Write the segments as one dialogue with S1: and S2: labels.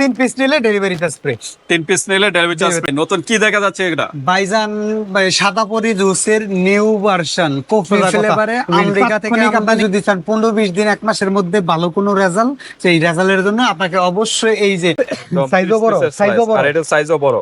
S1: তিন পিস নিলে delivery charge free
S2: তিন পিস নিলে ডেলিভারি চার্জ নতুন কি দেখা যাচ্ছে এটা
S1: বাইজান সাদাপরি জুসের নিউ ভার্সন কফি ফ্লেভারে আমেরিকা থেকে আপনি যদি চান পনেরো বিশ দিন এক মাসের মধ্যে ভালো কোনো রেজাল্ট সেই রেজাল্টের জন্য আপনাকে অবশ্যই এই যে সাইজও বড় সাইজও বড়।
S2: আর এটা সাইজও বড়।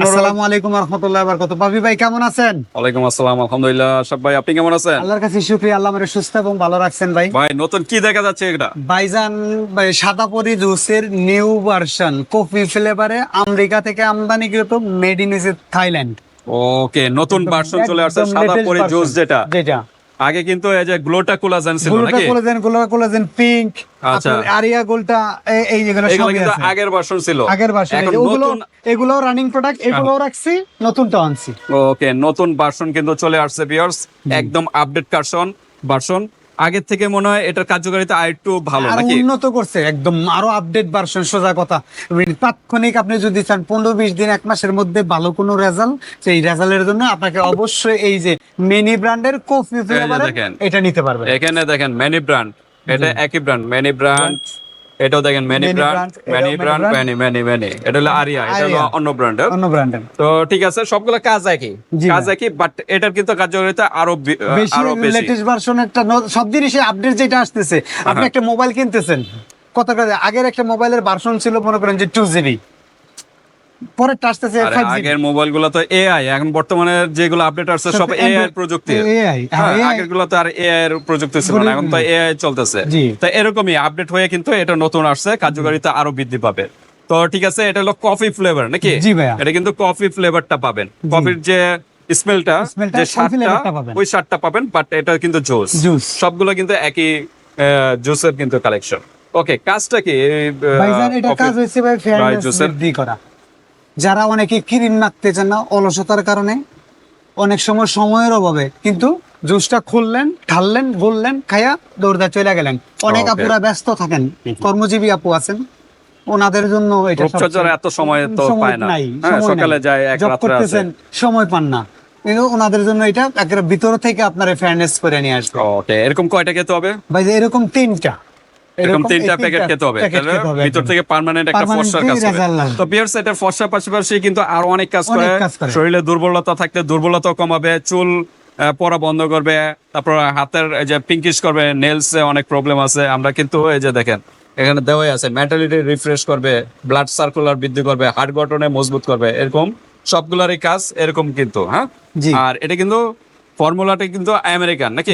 S1: আসসালামু আলাইকুম রহমতুল্লাহ বারকাত। পাবি ভাই কেমন আছেন?
S2: ওয়ালাইকুম আসসালাম আলহামদুলিল্লাহ। সব ভাই আপনি কেমন আছেন?
S1: আল্লাহর কাছে শুকরিয়া আল্লাহ আমাদের সুস্থ এবং ভালো রাখছেন ভাই।
S2: ভাই নতুন কি দেখা যাচ্ছে এটা?
S1: বাইজান ভাই, সাদাপরি জুসের নিউ ভার্সন কফি ফ্লেভারে আমেরিকা থেকে আমদানিকৃত মেড ইন থাইল্যান্ড।
S2: ওকে নতুন ভার্সন চলে আসছে
S1: একদম
S2: সাদা পরি জুস যেটা।
S1: যেটা।
S2: আগে কিন্তু এই যে গ্লোটা কোলাজেন ছিল নাকি?
S1: গ্লোটা কোলাজেন গ্লোটা কোলাজেন পিঙ্ক
S2: আচ্ছা।
S1: আরিয়া গোলটা এই- যেগুলো
S2: এগুলো
S1: সবই
S2: কিন্তু আগের ভার্সন ছিল।
S1: আগের ভার্সন
S2: এখন
S1: ওগুলো এগুলো রানিং প্রোডাক্ট এগুলো রাখছি নতুনটা আনছি।
S2: ওকে নতুন ভার্সন কিন্তু চলে আসছে ভিউয়ার্স একদম আপডেট ভার্সন ভার্সন আগের থেকে মনে হয় এটার কার্যকারিতা আর একটু
S1: ভালো
S2: নাকি?
S1: উন্নত করছে একদম আরও আপডেট ভার্সন সোজা কথা। তাৎক্ষণিক আপনি যদি চান পনেরো বিশ দিন এক মাসের মধ্যে ভালো কোনো রেজাল্ট সেই রেজাল্টের জন্য আপনাকে অবশ্যই এই যে মেনি ব্র্যান্ডের কফি ফ্লেভার। এটা নিতে পারবেন।
S2: এখানে দেখেন মেনি ব্র্যান্ড এটা একই ব্র্যান্ড মেনি ব্র্যান্ড এটাও দেখেন many brand many brand many many many এটা হলো আরিয়া এটা হলো অন্য ব্র্যান্ডের
S1: অন্য ব্র্যান্ডের
S2: তো ঠিক আছে সবগুলো কাজ একই কাজ একই বাট এটার কিন্তু কার্যকারিতা আরও
S1: বেশি
S2: আরও বেশি
S1: লেটেস্ট ভার্সন একটা ন- সব জিনিসে আপডেট যেটা আসতেছে। আপনি একটা মোবাইল কিনতেছেন কত আগের একটা মোবাইলের ভার্সন ছিল মনে করেন যে টু জিবি পরেরটা আসতেছে
S2: আগের মোবাইলগুলো তো এআই এখন বর্তমানে যেগুলো আপডেট আসছে সব এআই প্রযুক্তি
S1: হ্যাঁ,
S2: আগেরগুলো তো আর এআই এর প্রযুক্তি ছিল না এখন তো এআই চলতেছে। তো এরকমই আপডেট হয়ে কিন্তু এটা নতুন আসছে কার্যকারিতা আরও বৃদ্ধি পাবে। তো ঠিক আছে এটা হলো কফি ফ্লেভার নাকি?
S1: জি ভাইয়া।
S2: এটা কিন্তু কফি ফ্লেভারটা পাবেন। কফির যে স্মেলটা যে স্বাদটা ওই স্বাদটা পাবেন বাট এটা কিন্তু জুস। সবগুলো কিন্তু একই জুসের কিন্তু কালেকশন ওকে কাজটা কি?
S1: ভাইজান এটা কাজ হয়েছে ভাই ফেয়ারনেস বৃদ্ধি করা। যারা অনেকে ক্রিম মাখতে চান না অলসতার কারণে অনেক সময় সময়ের অভাবে কিন্তু জুসটা খুললেন ঢাললেন বললেন খাইয়া দৌড়দা চলে গেলেন। অনেক আপুরা ব্যস্ত থাকেন কর্মজীবী আপু আছেন ওনাদের জন্য এটা
S2: এত সময় তো
S1: সময়
S2: পায় না।
S1: নাই,
S2: হ্যাঁ সকালে যায় এক
S1: করতেছেন, সময় পান না। কিন্তু ওনাদের জন্য এটা একেবারে ভিতর থেকে আপনার ফেয়ারনেস করে নিয়ে আসবে।
S2: ওকে এরকম কয়টা খেতে হবে?
S1: ভাই এরকম তিনটা।
S2: এরকম তিনটা প্যাকেট খেতে হবে তাহলে ভিতর থেকে পার্মানেন্ট একটা ফর্সার কাজ করে তো বিয়ার্স এটা ফর্সার পাশাপাশি কিন্তু আরও অনেক কাজ করে। শরীরে দুর্বলতা থাকলে দুর্বলতা কমাবে চুল পড়া বন্ধ করবে তারপর হাতের এই যে পিঙ্কিশ করবে নেলস অনেক প্রবলেম আছে। আমরা কিন্তু এই যে দেখেন এখানে দেওয়াই আছে মেন্টালিটি রিফ্রেশ করবে ব্লাড সার্কুলার বৃদ্ধি করবে হার্ট গঠনে মজবুত করবে এরকম সবগুলারই কাজ এরকম কিন্তু হ্যাঁ? আর এটা কিন্তু ফর্মুলাটা কিন্তু আমেরিকান নাকি।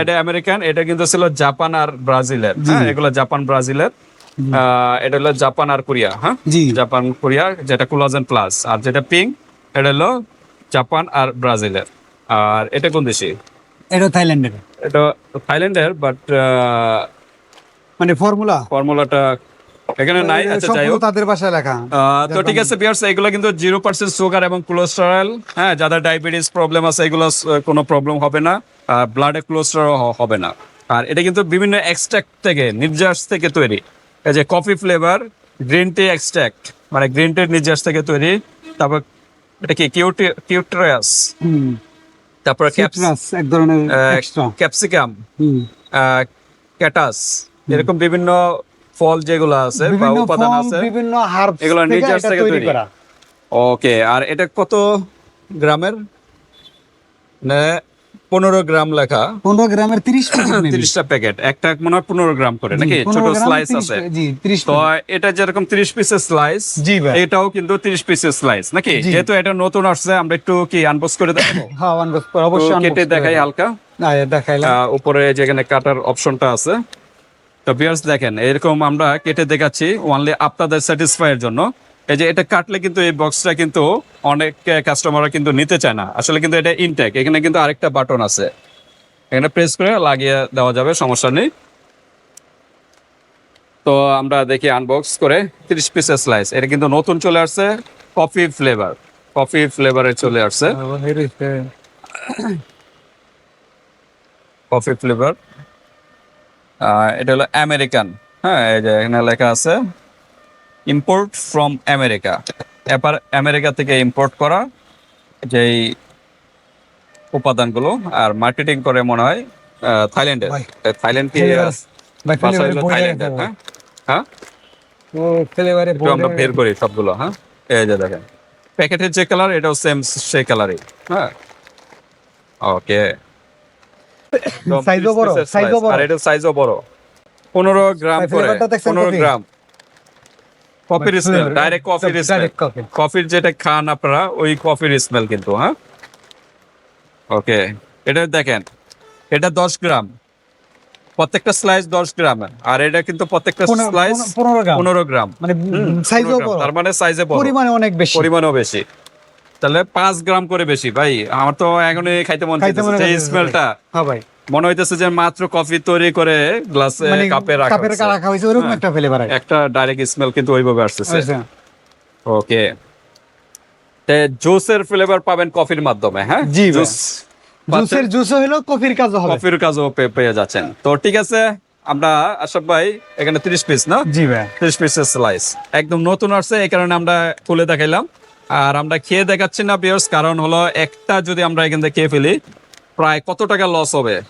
S2: এটা আমেরিকান এটা কিন্তু ছিল জাপান আর ব্রাজিলের হ্যাঁ? এগুলো জাপান ব্রাজিলের। এটা হলো জাপান আর কোরিয়া হ্যাঁ? জাপান কোরিয়া যেটা কোলাজেন প্লাস। আর যেটা পিঙ্ক এটা হলো জাপান আর ব্রাজিলের। আর এটা কোন দেশি?
S1: এটা থাইল্যান্ডের।
S2: এটা থাইল্যান্ডের বাট
S1: মানে ফর্মুলা?
S2: ফর্মুলাটা এখানে নাই। আচ্ছা যাই হোক।
S1: তাদের ভাষায় লেখা।
S2: তো ঠিক আছে বিয়ার্স এগুলো কিন্তু জিরো পার্সেন্ট সুগার এবং কোলেস্টেরল হ্যাঁ যাদের ডায়াবেটিস প্রবলেম আছে এগুলো কোনো প্রবলেম হবে না। ব্লাডে কোলেস্টেরল হবে না। আর এটা কিন্তু বিভিন্ন এক্সট্রাক্ট থেকে নির্যাস থেকে তৈরি। এই যে coffee flavour green tea extract মানে গ্রিন টির নির্যাস থেকে তৈরি। তারপর এটা কি কিউটি কিউট্রাস তারপর
S1: সিট্রাস এক ধরনের
S2: ক্যাপসিকাম ক্যাটাস এরকম বিভিন্ন ফল যেগুলো আছে বা উপাদান আছে
S1: বিভিন্ন হার্বস
S2: এগুলো
S1: এটা
S2: থেকে
S1: তৈরি। করা।
S2: ওকে আর এটা কত গ্রামের? না পনেরো গ্রাম লেখা।
S1: 15 গ্রামের 30 প্যাকেট
S2: তিরিশটা প্যাকেট একটা মনে হয় পনেরো গ্রাম করে নাকি? ছোট স্লাইস আছে। তো এটা যেরকম তিরিশ পিসের স্লাইস এটাও কিন্তু তিরিশ পিসের স্লাইস নাকি? যেহেতু এটা নতুন আসছে আমরা একটু কি আনবক্স করে দেবো
S1: হ্যাঁ অবশ্যই
S2: কেটে দেখাই হালকা।
S1: না দেখাইলাম।
S2: উপরে যেখানে কাটার অপশনটা আছে। তো বিয়ার্স দেখেন এরকম আমরা কেটে দেখাচ্ছি ওনলি আপনাদের স্যাটিসফাই এর জন্য। এই যে এটা কাটলে কিন্তু এই বক্সটা কিন্তু অনেক কাস্টমাররা কিন্তু নিতে চায় না। আসলে কিন্তু এটা ইনটেক এখানে কিন্তু আরেকটা বাটন আছে। এখানে প্রেস করে লাগিয়ে দেওয়া যাবে সমস্যা নেই। তো আমরা দেখি আনবক্স করে তিরিশ পিসের স্লাইস এটা কিন্তু নতুন চলে আসছে কফি ফ্লেভার কফি ফ্লেভারে চলে আসছে। কফি ফ্লেভার এটা হলো আমেরিকান। হ্যাঁ এই যে এখানে লেখা আছে ইম্পোর্ট ফ্রম আমেরিকা এবার আমেরিকা থেকে ইম্পোর্ট করা যেই উপাদানগুলো আর মার্কেটিং করে মনে হয় থাইল্যান্ডের থাইল্যান্ড কি থাইল্যান্ডের। হ্যাঁ? হ্যাঁ? আমরা বের করি সবগুলো হ্যাঁ? এই যে দেখেন। প্যাকেটের যে কালার এটাও সেম সেই কালারই হ্যাঁ? ওকে
S1: সাইজও বড় সাইজও বড়।
S2: আর এটা সাইজও বড়। পনেরো গ্রাম করে
S1: flavorটা দেখছেন
S2: পনেরো
S1: কফি?
S2: গ্রাম। কফির স্মেল ডাইরেক্ট কফির স্মেল কফির যেটা খান আপনারা ওই কফির স্মেল কিন্তু হ্যাঁ? ওকে এটা দেখেন এটা দশ গ্রাম। প্রত্যেকটা স্লাইস গ্রাম। আর এটা কিন্তু প্রত্যেকটা স্লাইস
S1: গ্রাম। মানে সাইজও বড়।
S2: তার মানে সাইজে বড়।
S1: পরিমাণে অনেক বেশি।
S2: পরিমাণও বেশি। তাহলে পাঁচ গ্রাম করে বেশি ভাই। আমার তো এখনই খাইতে মন এই স্মেলটা
S1: হ্যাঁ ভাই।
S2: মনে হইতেছে যে মাত্র কফি তৈরি করে গ্লাসে
S1: মানে
S2: কাপে রাখা হচ্ছে।
S1: রাখা হয়েছে ওরকম একটা ফ্লেভার আছে
S2: একটা ডাইরেক্ট স্মেল কিন্তু ওইভাবে আসতেছে। ওকে তে জুসের ফ্লেভার পাবেন কফির মাধ্যমে হ্যাঁ?
S1: জি।
S2: জুস
S1: জুসের জুসও হলো কফির কাজও হবে।
S2: কফির কাজও পেয়ে যাচ্ছেন। তো ঠিক আছে আমরা আশাফ ভাই এখানে 30 পিস না?
S1: জি ভাই।
S2: 30 পিসের স্লাইস একদম নতুন আসছে এই কারণে আমরা খুলে দেখাইলাম। আর আমরা খেয়ে দেখাচ্ছি না বিয়ার্স কারণ হলো একটা যদি আমরা এখান থেকে খেয়ে ফেলি প্রায় কত টাকা লস হবে?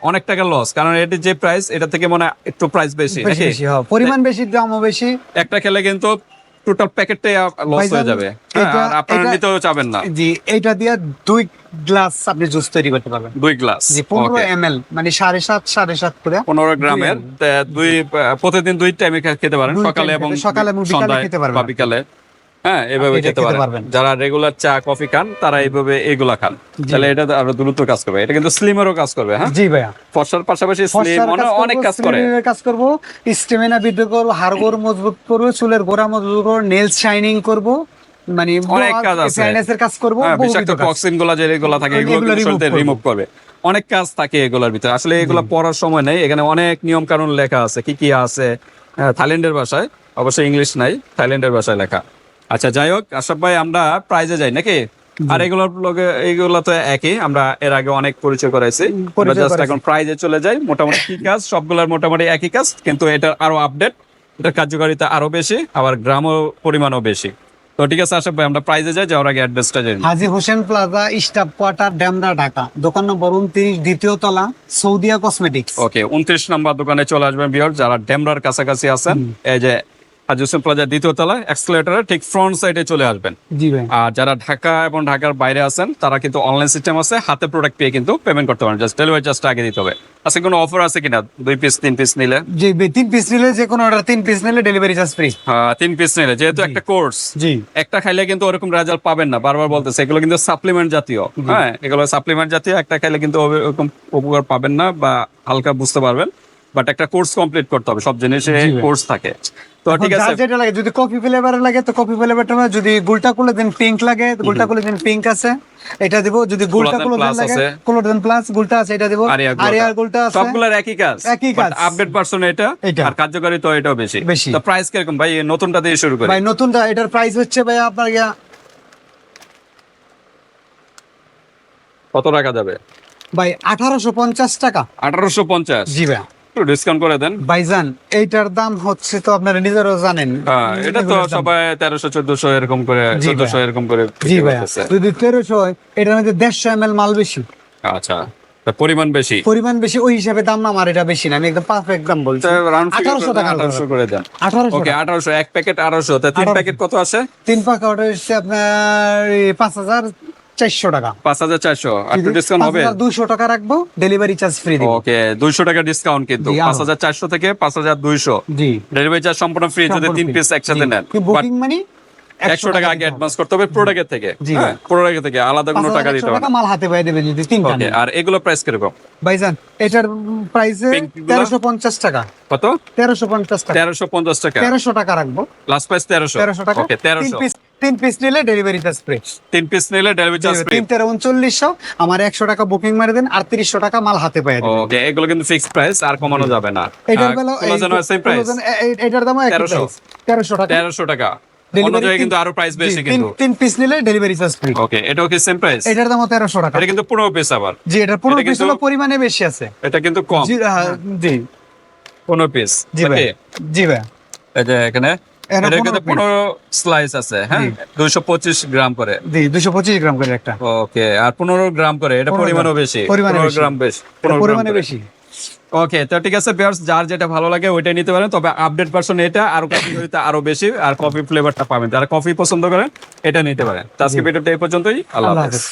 S2: অনেক টাকা লস কারণ এটির যে প্রাইস এটা থেকে মনে একটু প্রাইস বেশি
S1: বেশি
S2: নাকি?
S1: পরিমাণ বেশি দামও বেশি।
S2: একটা খেলে কিন্তু টোটাল প্যাকেটটাই লস হয়ে যাবে। হ্যাঁ, আর আপনারা
S1: এটা-
S2: নিতেও চাবেন না।
S1: জি এটা দিয়ে দুই গ্লাস আপনি জুস তৈরি করতে পারবেন।
S2: দুই গ্লাস
S1: জি পনেরো এম এল মানে সাড়ে সাত সাড়ে সাত করে।
S2: পনেরো গ্রামের দুই প্রতিদিন দুই টাইমে খেতে পারেন সকালে এবং
S1: সকালে এবং বিকালে খেতে পারবেন।
S2: বিকালে। হ্যাঁ এভাবে খেতে। যারা রেগুলার চা কফি খান তারা এইভাবে এগুলা খান। তাহলে এটা আরও দ্রুত কাজ করবে। এটা কিন্তু স্লিমেরও কাজ করবে হ্যাঁ?
S1: জি ভাইয়া।
S2: ফর্সার পাশাপাশি স্লিম অনেক কাজ করে।
S1: স্লিমের কাজ করব স্টেমিনা বৃদ্ধি করব হাড়গোড় মজবুত করব চুলের গোড়া মজবুত করব নেল শাইনিং করব মানে
S2: অনেক কাজ আছে।
S1: কাজ করব
S2: হ্যাঁ বিষাক্ত টক্সিনগুলা যে এগুলা থাকে এগুলো। রিমুভ করবে। অনেক কাজ থাকে এগুলোর ভিতরে। আসলে এগুলো পড়ার সময় নেই। এখানে অনেক নিয়ম কানুন লেখা আছে। কি কি আছে? হ্যাঁ, থাইল্যান্ডের ভাষায়। অবশ্যই ইংলিশ নাই থাইল্যান্ডের ভাষায় লেখা। আচ্ছা যাই হোক আশরাফ ভাই আমরা প্রাইজে যাই নাকি? আর এগুলোর লগে এইগুলো তো একই আমরা এর আগে অনেক পরিচয় করাইছি। জাস্ট এখন প্রাইজে চলে যাই মোটামুটি কি কাজ? সবগুলোর মোটামুটি একই কাজ কিন্তু এটা আরও আপডেট এটার কার্যকারিতা আরও বেশি আবার গ্রামও পরিমাণও বেশি। তো ঠিক আছে আশরাফ ভাই আমরা প্রাইজে যাই যাওয়ার আগে অ্যাড্রেসটা জানি
S1: Haji Hossain plaza staff quarter Demra Dhaka. দোকান নম্বর উনত্রিশ দ্বিতীয় তলা সৌদিয়া কসমেটিক্স
S2: ওকে উনত্রিশ নাম্বার দোকানে চলে আসবেন বিয়ার যারা ডেমরার কাছাকাছি আছেন এই যে হাজি হোসেন প্লাজা দ্বিতীয় তলায় ঠিক ফ্রন্ট সাইডে চলে আসবেন।
S1: জি ভাই।
S2: আর যারা ঢাকা এবং ঢাকার বাইরে আছেন তারা কিন্তু অনলাইন সিস্টেম আছে হাতে প্রোডাক্ট পেয়ে কিন্তু পেমেন্ট করতে পারেন। জাস্ট ডেলিভারি চার্জটা আগে দিতে হবে। আজকে কোনো অফার আছে কিনা? দুই পিস তিন পিস নিলে?
S1: জি তিন পিস নিলে যে কোনো অর্ডার তিন পিস নিলে ডেলিভারি চার্জ ফ্রি
S2: আহ, তিন পিস নিলে। যেহেতু একটা কোর্স
S1: জি।
S2: একটা খাইলে কিন্তু ওরকম রেজাল্ট পাবেন না। বারবার বলতেছে এগুলো কিন্তু সাপ্লিমেন্ট জাতীয়। হ্যাঁ এগুলো সাপ্লিমেন্ট জাতীয় একটা খাইলে কিন্তু ওরকম উপকার পাবেন না বা হালকা বুঝতে পারবেন। বাট একটা কোর্স কমপ্লিট করতে হবে। সব জিনিসে কোর্স থাকে। তো ঠিক আছে।
S1: যেটা লাগে যদি কফি ফ্লেভার লাগে তো কফি ফ্লেভারটা যদি গুলটা করলে দেন পিঙ্ক লাগে তো গুলটা করলে দেন পিঙ্ক আছে। এটা দিব যদি গুলটা করলে
S2: plus
S1: লাগে
S2: আছে।
S1: কোলোডেন প্লাস গুলটা আছে এটা দিব।
S2: আরিয়া
S1: আরিয়ার গুলটা আছে।
S2: সবগুলোর একই কাজ
S1: একই কাজ।
S2: আপডেট পার্সন এটা। আর কার্যকারী তো এটাও বেশি। তো প্রাইস কীরকম? ভাই নতুনটা দিয়ে শুরু করি।
S1: ভাই নতুনটা এটার প্রাইস হচ্ছে ভাই আপনার
S2: কত টাকা যাবে?
S1: ভাই আঠারোশো পঞ্চাশ টাকা।
S2: আঠারোশো পঞ্চাশ।
S1: জি ভাই
S2: একটু ডিসকাউন্ট করে দেন।
S1: ভাইজান এইটার দাম হচ্ছে তো আপনারা নিজেরও জানেন।
S2: হ্যাঁ এটা তো সবাই তেরোশো চোদ্দশো এরকম করে চোদ্দশো এরকম করে
S1: জি
S2: করতেছে।
S1: যদি তেরোশো এটার মধ্যে দেড়শো এম এল মাল বেশি।
S2: আচ্ছা পরিমাণ বেশি?
S1: পরিমাণ বেশি ওই হিসাবে দাম না আমার এটা বেশি না আমি একদম পারফেক্ট দাম বলছি।
S2: রাউন্ড
S1: আঠারোশো টাকা
S2: আঠারোশো করে। দেন।
S1: আঠারোশো
S2: ওকে আঠারোশো এক প্যাকেট আঠারোশো। তা তিন প্যাকেট কত আছে?
S1: তিন পাকা ওটা হচ্ছে আপনার এই পাঁচ হাজার চারশো টাকা।
S2: পাঁচ হাজার চারশো। একটু ডিসকাউন্ট হবে?
S1: দুশো টাকা রাখব ডেলিভারি চার্জ ফ্রি দিব।
S2: ওকে দুইশো টাকা ডিসকাউন্ট কিন্তু। পাঁচ হাজার চারশো থেকে পাঁচ হাজার দুইশো।
S1: জি।
S2: ডেলিভারি চার্জ সম্পূর্ণ ফ্রি যদি তিন পিস একসাথে নেন।
S1: বুকিং মানি
S2: একশো টাকা আগে অ্যাডভান্স করতে হবে প্রোডাক্টের থেকে। হ্যাঁ প্রোডাক্টের থেকে। আলাদা কোনো টাকা দিতে হবে
S1: মাল হাতে পাই দেবে যদি তিনটা
S2: ওকে আর এগুলো প্রাইস কীরকম?
S1: ভাইজান এটার প্রাইসে
S2: Pink
S1: তেরোশো পঞ্চাশ টাকা।
S2: কত?
S1: তেরোশো পঞ্চাশ টাকা।
S2: তেরোশো পঞ্চাশ টাকা।
S1: তেরোশো টাকা রাখব।
S2: লাস্ট প্রাইস তেরোশো।
S1: তেরোশো টাকা।
S2: ওকে
S1: তিন
S2: তেরোশো
S1: পিস তিন পিস নিলে ডেলিভারি চার্জ ফ্রি
S2: তিন পিস নিলে ডেলিভারি চার্জ ফ্রি
S1: তিন তেরো উনচল্লিশশো আমার একশো টাকা বুকিং মারি দেন আর তিরিশশো টাকা মাল হাতে পাই
S2: ওকে এগুলো কিন্তু ফিক্সড প্রাইস আর কমানো যাবে না।
S1: এটার বেলা
S2: কোলাজেন সেম প্রাইস
S1: এটার দাম
S2: তেরোশো।
S1: তেরোশো টাকা।
S2: তেরোশো টাকা। কিন্তু আরও প্রাইস বেশি কিন্তু।
S1: তিন- পিস নিলে ডেলিভারি চার্জ ফ্রি
S2: ওকে এটাও কি সেম প্রাইস
S1: এটার দামও তেরোশো টাকা।
S2: এটা কিন্তু পনেরো পিস আবার।
S1: জি
S2: এটা
S1: পিস হলো পরিমাণে বেশি আছে।
S2: এটা কিন্তু কম।
S1: জি জি।
S2: পনেরো পিস
S1: জি ভাই। জি ভাই।
S2: এখানে
S1: এখানে
S2: এটা কিন্তু পনেরো স্লাইস আছে হ্যাঁ? দুইশো পঁচিশ গ্রাম করে।
S1: জি পঁচিশ গ্রাম করে একটা।
S2: ওকে আর পনেরো গ্রাম করে এটা
S1: 15
S2: পরিমাণও বেশি পনেরো গ্রাম বেশি
S1: এটা
S2: পনেরো গ্রাম
S1: পরিমাণে বেশি।
S2: ওকে তো ঠিক আছে বিয়ার্স যার যেটা ভালো লাগে ওইটাই নিতে পারেন তবে আপডেট ভার্সন এটা আর ক্যাটাগরিতে আরও বেশি আর কফি ফ্লেভারটা পাবেন। যারা কফি পছন্দ করেন এটা নিতে পারেন। তো আজকে ভিডিওটা এই পর্যন্তই আল্লাহ
S1: হাফেজ।